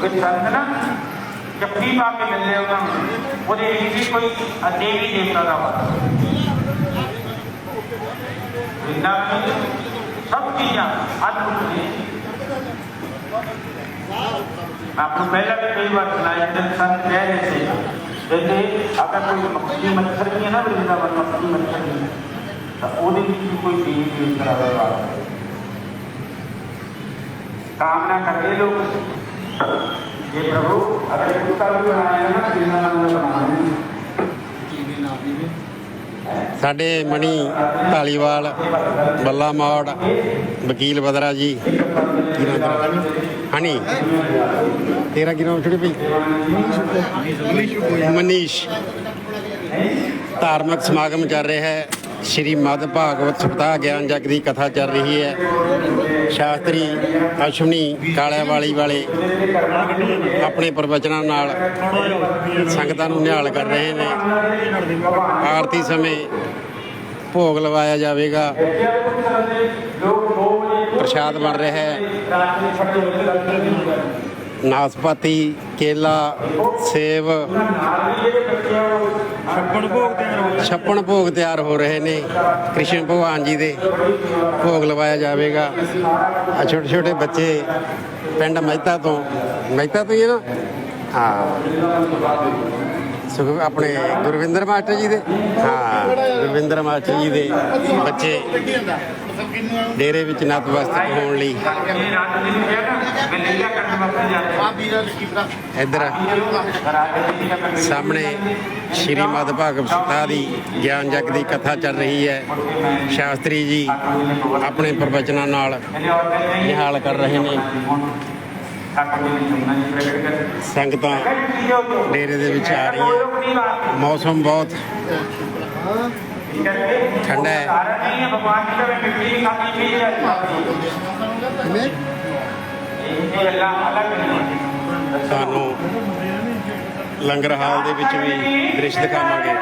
ਕਿਉਂਕਿ ਸੰਤ ਨਾ ਜੱਫੀ ਪਾ ਕੇ ਮਿਲਦੇ ਉਹਨਾਂ ਨੂੰ ਉਹਦੇ ਵਿੱਚ ਵੀ ਕੋਈ ਦੇਵੀ ਦੇਵਤਾ ਦਾ ਵਾਰ ਵ੍ਰਿੰਦਾਵਨ ਵਿੱਚ ਸਭ ਚੀਜ਼ਾਂ ਅਦਭੁਤ ਨੇ आपको पहला भी कई बार सुनाया जब संत कह रहे थे जैसे अगर कोई मक्खी मच्छर की है ना वृंदावन मक्खी मच्छर की तो वो कोई देवी देवता व्यवहार कामना करते लोग ये प्रभु अगर कुत्ता भी बनाया ना वृंदावन में बनाना ਸਾਡੇ ਮਣੀ ਢਾਲੀਵਾਲ, ਬੱਲਾ ਮੌੜ, ਵਕੀਲ ਬਦਰਾ ਜੀ। ਕੀ ਤੇਰਾ? ਕੀ ਨਾਮ ਛੋਟੇ ਭਾਈ? ਮਨੀਸ਼। ਧਾਰਮਿਕ ਸਮਾਗਮ ਚੱਲ ਰਿਹਾ ਹੈ। ਸ਼੍ਰੀ ਮਦ ਭਾਗਵਤ ਸਪਤਾਹ ਗਿਆਨ ਜਗ ਦੀ ਕਥਾ ਚੱਲ ਰਹੀ ਹੈ। ਸ਼ਾਸਤਰੀ ਅਸ਼ਵਨੀ ਕਾਲਿਆਂ ਵਾਲੀ ਵਾਲੇ ਆਪਣੇ ਪ੍ਰਵਚਨਾਂ ਨਾਲ ਸੰਗਤਾਂ ਨੂੰ ਨਿਹਾਲ ਕਰ ਰਹੇ ਨੇ। ਆਰਤੀ ਸਮੇਂ ਭੋਗ ਲਵਾਇਆ ਜਾਵੇਗਾ। ਪ੍ਰਸ਼ਾਦ ਬਣ ਰਿਹਾ ਹੈ। ਨਾਸਪਾਤੀ ਕੇਲਾ ਸੇਬ। ਛੱਪਣ ਭੋਗ ਤਿਆਰ ਹੋ ਛੱਪਣ ਭੋਗ ਤਿਆਰ ਹੋ ਰਹੇ ਨੇ। ਕ੍ਰਿਸ਼ਨ ਭਗਵਾਨ ਜੀ ਦੇ ਭੋਗ ਲਵਾਇਆ ਜਾਵੇਗਾ। ਆ ਛੋਟੇ ਛੋਟੇ ਬੱਚੇ ਪਿੰਡ ਮਹਿਤਾ ਤੋਂ। ਮਹਿਤਾ ਤੋਂ ਹੈ ਨਾ? ਹਾਂ। ਆਪਣੇ ਗੁਰਵਿੰਦਰ ਮਾਸਟਰ ਜੀ ਦੇ। ਹਾਂ, ਗੁਰਵਿੰਦਰ ਮਾਸਟਰ ਜੀ ਦੇ ਬੱਚੇ ਡੇਰੇ ਵਿੱਚ ਨਤਮਸਤਕ ਹੋਣ ਲਈ। ਇੱਧਰ ਸਾਹਮਣੇ ਸ਼੍ਰੀ ਮਦ ਭਾਗਵਤ ਸਤਾ ਦੀ ਗਿਆਨ ਜਗ ਦੀ ਕਥਾ ਚੱਲ ਰਹੀ ਹੈ। ਸ਼ਾਸਤਰੀ ਜੀ ਆਪਣੇ ਪ੍ਰਵਚਨਾਂ ਨਾਲ ਨਿਹਾਲ ਕਰ ਰਹੇ ਨੇ। ਸੰਗਤਾਂ ਡੇਰੇ ਦੇ ਵਿੱਚ ਆ ਰਹੀਆਂ। ਮੌਸਮ ਬਹੁਤ ਠੰਡਾ ਹੈ। ਸਾਨੂੰ ਲੰਗਰ ਹਾਲ ਦੇ ਵਿੱਚ ਵੀ ਦ੍ਰਿਸ਼ ਦਿਖਾਵਾਂਗੇ।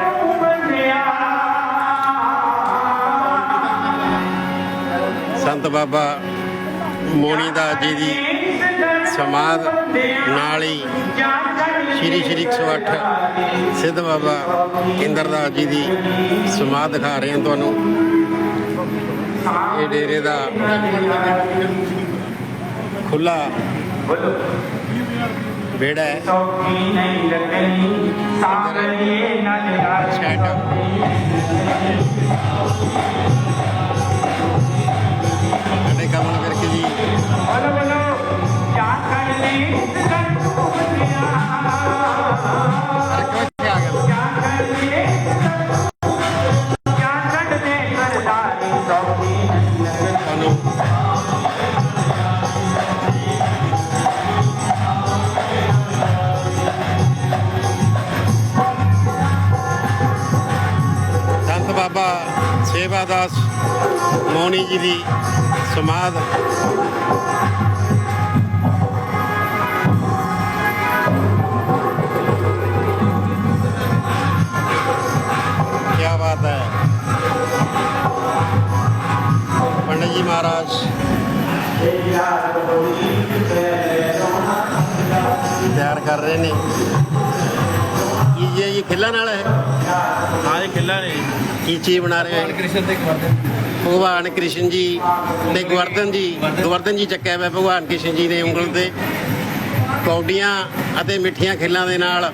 ਸੰਤ ਬਾਬਾ ਮੋਣੀ ਦਾ ਜੀ ਦੀ ਸਮਾਦ ਹੀ ਸ਼੍ਰੀ ਸ਼੍ਰੀ 108 ਸਿੱਧ ਬਾਬਾ ਇੰਦਰਦਾਸ ਜੀ ਦੀ ਸਮਾਦ ਦਿਖਾ ਰਹੇ ਹਾਂ ਤੁਹਾਨੂੰ। ਇਹ ਡੇਰੇ ਦਾ ਖੁੱਲਾ ਬੇੜਾ ਹੈ। ਸਾਹਮਣੇ ਨਾ ਲਿਆ ਛੇਟਾ ਬਾਬਾ ਸੇਵਾਦਾਸ ਮੋਨੀ ਜੀ ਦੀ ਸਮਾਧ ਕਰ ਰਹੇ ਨੇ। ਕੀ ਜੀ ਇਹ ਖਿੱਲਾ ਨਾਲ ਹੈ? ਹਾਂ ਇਹ ਕਿੱਲਾ ਨੇ। ਕੀ ਚੀਜ਼ ਬਣਾ ਰਹੇ ਹੋ? ਕ੍ਰਿਸ਼ਨ ਤੇ ਕਰਦੇ ਭਗਵਾਨ ਕ੍ਰਿਸ਼ਨ ਜੀ ਤੇ ਗਵਰਧਨ ਜੀ। ਗਵਰਧਨ। ਜੀ ਚੱਕਿਆ ਹੋਇਆ ਭਗਵਾਨ ਕ੍ਰਿਸ਼ਨ ਜੀ ਨੇ ਉਂਗਲ ਤੇ। ਕੌਡੀਆਂ ਅਤੇ ਮਿੱਠੀਆਂ ਖਿੱਲਾਂ ਦੇ ਨਾਲ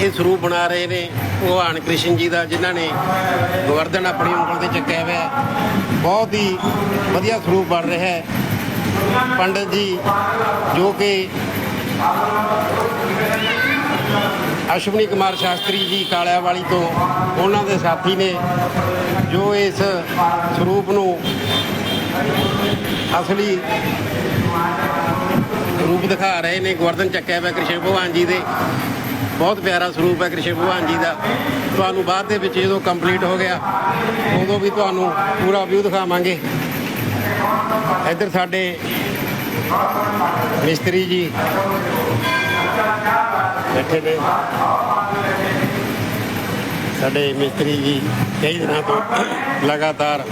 ਇਹ ਸਰੂਪ ਬਣਾ ਰਹੇ ਨੇ ਭਗਵਾਨ ਕ੍ਰਿਸ਼ਨ ਜੀ ਦਾ ਜਿਨ੍ਹਾਂ ਨੇ ਗਵਰਧਨ ਆਪਣੀ ਉਂਗਲ ਤੇ ਚੱਕਿਆ ਹੋਇਆ। ਬਹੁਤ ਹੀ ਵਧੀਆ ਸਰੂਪ ਬਣ ਰਿਹਾ ਹੈ। ਪੰਡਤ ਜੀ ਜੋ ਕਿ ਅਸ਼ਵਨੀ ਕੁਮਾਰ ਸ਼ਾਸਤਰੀ ਜੀ ਕਾਲਿਆਂ ਵਾਲੀ ਤੋਂ ਉਹਨਾਂ ਦੇ ਸਾਥੀ ਨੇ ਜੋ ਇਸ ਸਰੂਪ ਨੂੰ ਅਸਲੀ ਰੂਪ ਦਿਖਾ ਰਹੇ ਨੇ, ਗਵਰਧਨ ਚੱਕਿਆ ਹੋਇਆ ਕ੍ਰਿਸ਼ਨ ਭਗਵਾਨ ਜੀ ਦੇ। ਬਹੁਤ ਪਿਆਰਾ ਸਰੂਪ ਹੈ ਕ੍ਰਿਸ਼ਨ ਭਗਵਾਨ ਜੀ ਦਾ। ਤੁਹਾਨੂੰ ਬਾਅਦ ਦੇ ਵਿੱਚ ਜਦੋਂ ਕੰਪਲੀਟ ਹੋ ਗਿਆ, ਉਦੋਂ ਵੀ ਤੁਹਾਨੂੰ ਪੂਰਾ ਵਿਊ ਦਿਖਾਵਾਂਗੇ। ਇੱਧਰ ਸਾਡੇ ਮਿਸਤਰੀ ਜੀ। ਬੈਠੇ ਨੇ ਸਾਡੇ ਮਿਸਤਰੀ ਜੀ, ਕਈ ਦਿਨਾਂ ਤੋਂ ਲਗਾਤਾਰ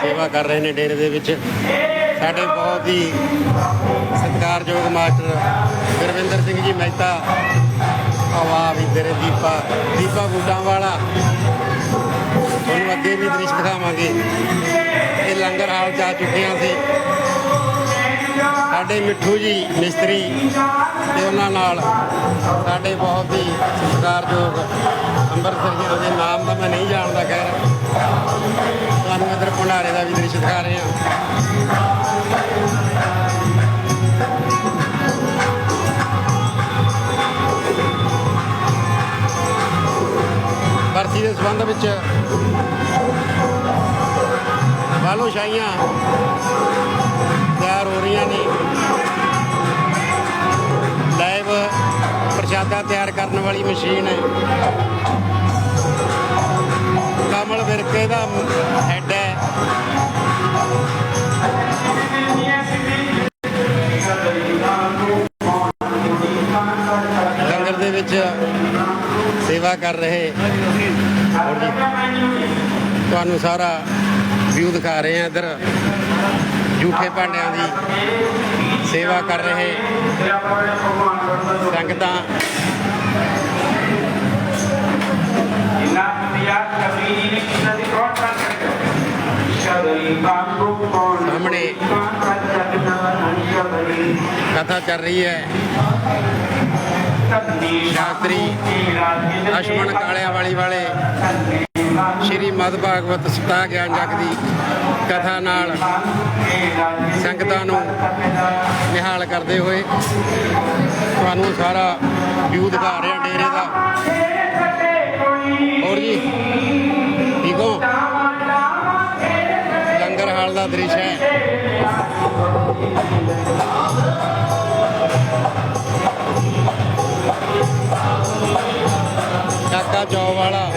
ਸੇਵਾ ਕਰ ਰਹੇ ਨੇ ਡੇਰੇ ਦੇ ਵਿੱਚ। ਸਾਡੇ ਬਹੁਤ ਹੀ ਸਤਿਕਾਰਯੋਗ ਮਾਸਟਰ ਗੁਰਵਿੰਦਰ ਸਿੰਘ ਜੀ ਮਹਿਤਾ ਆਵਾ ਵੀ ਤੇਰੇ ਦੀਪਾ ਦੀਪਾ ਬੂਟਾਂ ਵਾਲਾ ਤੁਹਾਨੂੰ ਅੱਗੇ ਵੀ ਦ੍ਰਿਸ਼ ਦਿਖਾਵਾਂਗੇ। ਇਹ ਲੰਗਰ ਹਾਲ ਜਾ ਚੁੱਕੇ ਹਾਂ ਸੀ ਸਾਡੇ ਮਿੱਠੂ ਜੀ ਮਿਸਤਰੀ ਤੇ ਉਹਨਾਂ ਨਾਲ ਸਾਡੇ ਬਹੁਤ ਹੀ ਸਤਿਕਾਰਯੋਗ ਅੰਮ੍ਰਿਤਸਰ ਜੀ ਦੇ ਨਾਮ ਦਾ ਮੈਂ ਨਹੀਂ ਜਾਣਦਾ, ਖੈਰ। ਤੁਹਾਨੂੰ ਇੱਧਰ ਭੰਡਾਰੇ ਦਾ ਵੀ ਦ੍ਰਿਸ਼ ਦਿਖਾ ਰਹੇ ਹਾਂ। ਬਰਸੀ ਦੇ ਸੰਬੰਧ ਵਿੱਚ ਬਾਲੋ ਸ਼ਾਈਆਂ ਤਿਆਰ ਹੋ ਰਹੀਆਂ ਨੇ। ਲਾਈਵ ਪ੍ਰਸ਼ਾਦਾ ਤਿਆਰ ਕਰਨ ਵਾਲੀ ਮਸ਼ੀਨ ਹੈ। ਕਮਲ ਵਿਰਕੇ ਦਾ ਹੈਡ ਹੈ। ਲੰਗਰ ਦੇ ਵਿੱਚ ਸੇਵਾ ਕਰ ਰਹੇ। ਤੁਹਾਨੂੰ ਸਾਰਾ ਵਿਊ ਦਿਖਾ ਰਹੇ ਆ ਇੱਧਰ। ਜੂਠੇ ਭਾਂਡਿਆਂ ਦੀ ਸੇਵਾ ਕਰ ਰਹੇ ਸੰਗਤਾਂ। ਜਿੰਨਾ ਪਿਆਰ ਕਬੀਰ ਜੀ ਨੇ ਕੀਤਾ ਸੀ ਕੌਣ ਕਰ ਸਾਹਮਣੇ ਕਥਾ ਚੱਲ ਰਹੀ ਹੈ। ਸ਼ਾਸਤਰੀ ਅਸ਼ਮਨ ਕਾਲਿਆਂ ਵਾਲੀ। ਵਾਲੇ ਸ਼੍ਰੀ ਮਦ ਭਾਗਵਤ ਸਤਾ ਗਿਆਨ ਜਗ ਦੀ ਕਥਾ ਨਾਲ ਸੰਗਤਾਂ ਨੂੰ ਨਿਹਾਲ ਕਰਦੇ ਹੋਏ ਤੁਹਾਨੂੰ ਸਾਰਾ ਵਿਊ ਦਿਖਾ ਰਿਹਾ ਡੇਰੇ ਦਾ। ਹੋਰ ਜੀ, ਠੀਕ ਲੰਗਰ ਹਾਲ ਦਾ ਦ੍ਰਿਸ਼ ਹੈ। ਕਾਕਾ ਚੌ ਵਾਲਾ।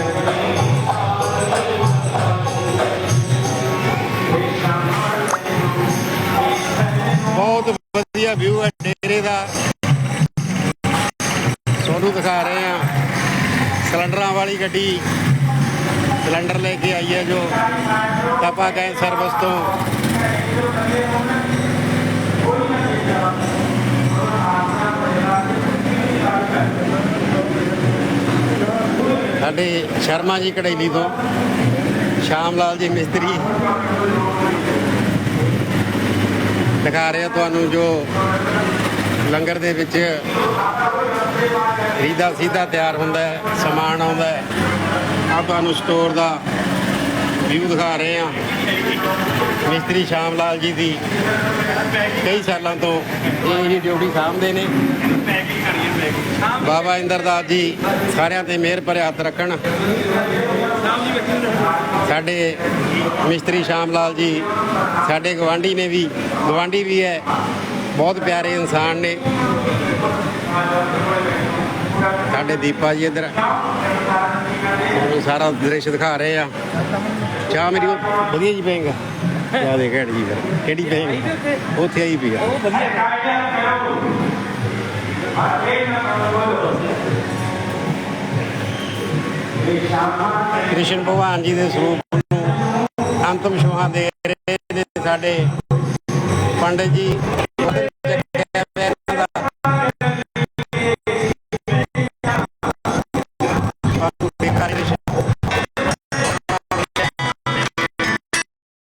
ਬਹੁਤ ਵਧੀਆ ਵਿਊ ਹੈ ਡੇਰੇ ਦਾ। ਤੁਹਾਨੂੰ ਦਿਖਾ ਰਹੇ ਹਾਂ ਸਿਲੰਡਰਾਂ ਵਾਲੀ ਗੱਡੀ। ਸਿਲੰਡਰ ਲੈ ਕੇ ਆਈ ਹੈ ਜੋ ਤਪਾ ਗਏ ਸਰਵਿਸ ਤੋਂ। ਸਾਡੇ ਸ਼ਰਮਾ ਜੀ ਕੜੈਲੀ ਤੋਂ। ਸ਼ਾਮ ਲਾਲ ਜੀ ਮਿਸਤਰੀ। ਦਿਖਾ ਰਿਹਾ ਤੁਹਾਨੂੰ ਜੋ ਲੰਗਰ ਦੇ ਵਿੱਚ ਰੀਦਾ ਸਿੱਧਾ ਤਿਆਰ ਹੁੰਦਾ ਹੈ, ਸਮਾਨ ਆਉਂਦਾ ਹੈ। ਆ ਤੁਹਾਨੂੰ ਸਟੋਰ ਦਾ ਵਿਊ ਦਿਖਾ ਰਹੇ ਹਾਂ। ਮਿਸਤਰੀ ਸ਼ਾਮ ਲਾਲ ਜੀ ਦੀ। ਕਈ ਸਾਲਾਂ ਤੋਂ ਇਹ ਜੀ ਡਿਊਟੀ ਸਾਂਭਦੇ ਨੇ। ਬਾਬਾ ਇੰਦਰਦਾਸ ਜੀ, ਸਾਰਿਆਂ ਤੇ ਮਿਹਰ ਭਰੇ ਹੱਥ ਰੱਖਣ। ਸਾਡੇ ਮਿਸਤਰੀ ਸ਼ਾਮ ਲਾਲ ਜੀ, ਸਾਡੇ ਗਵਾਂਢੀ ਨੇ ਵੀ ਗਵਾਂਢੀ ਵੀ ਹੈ। ਬਹੁਤ ਪਿਆਰੇ ਇਨਸਾਨ ਨੇ। ਸਾਡੇ ਦੀਪਾ ਜੀ ਇੱਧਰ। ਸਾਰਾ ਦ੍ਰਿਸ਼ ਦਿਖਾ ਰਹੇ ਆ। ਚਾਹ ਮੇਰੀ ਉਹ ਵਧੀਆ ਜੀ ਪਏਗਾ। ਚਾਹ ਦੇ ਘੈਂਟ ਜੀ ਫਿਰ। ਕਿਹੜੀ ਪਏਗਾ? ਉੱਥੇ ਆਈ ਪਈ ਆ। ਕ੍ਰਿਸ਼ਨ ਭਗਵਾਨ ਜੀ ਦੇ ਸਰੂਪ ਨੂੰ ਅੰਤਮ ਛੋਹਾਂ ਦੇ ਰਹੇ ਨੇ ਸਾਡੇ ਪੰਡਿਤ ਜੀ।